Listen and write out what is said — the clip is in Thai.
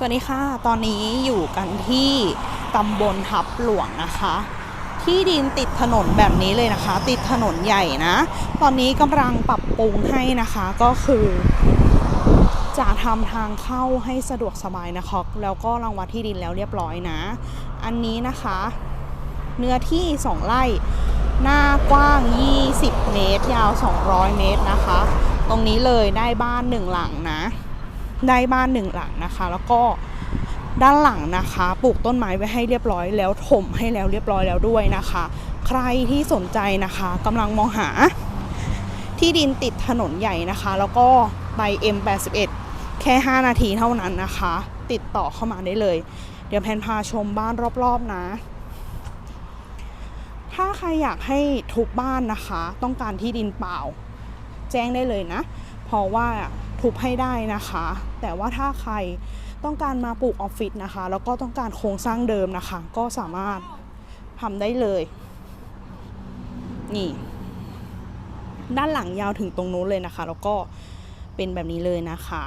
สวัสดีค่ะ ตอนนี้อยู่กันที่ตำบลทับหลวงนะคะ ที่ดินติดถนนแบบนี้เลยนะคะ ติดถนนใหญ่นะ ตอนนี้กำลังปรับปรุงให้นะคะก็คือ จะทำทางเข้าให้สะดวกสบายนะคะ แล้วก็รังวัดที่ดินแล้วเรียบร้อยนะ อันนี้นะคะ เนื้อที่ 2 ไร่ หน้ากว้าง 20 เมตร ยาว 200 เมตรนะคะ ตรงนี้เลยได้บ้านหนึ่งหลังนะ ได้บ้านหนึ่งหลังนะคะ แล้วก็ด้านหลังนะคะ ปลูกต้นไม้ไว้ให้เรียบร้อยแล้วถมให้แล้วเรียบร้อยแล้วด้วยนะคะ ใครที่สนใจนะคะกำลังมองหาที่ดินติดถนนใหญ่นะคะ แล้วก็ไป M81 แค่ 5 นาทีเท่านั้นนะคะ ติดต่อเข้ามาได้เลย เดี๋ยวแพนพาชมบ้านรอบๆนะ ถ้าใครอยากให้ทุกบ้านนะคะ ต้องการที่ดินเปล่า แจ้งได้เลยนะ เพราะว่า ทุบให้ได้นะคะ แต่ว่าถ้าใครต้องการมาปลูกออฟฟิศนะคะ แล้วก็ต้องการโครงสร้างเดิมนะคะ ก็สามารถทำได้เลย นี่ ด้านหลังยาวถึงตรงนู้นเลยนะคะ แล้วก็เป็นแบบนี้เลยนะคะ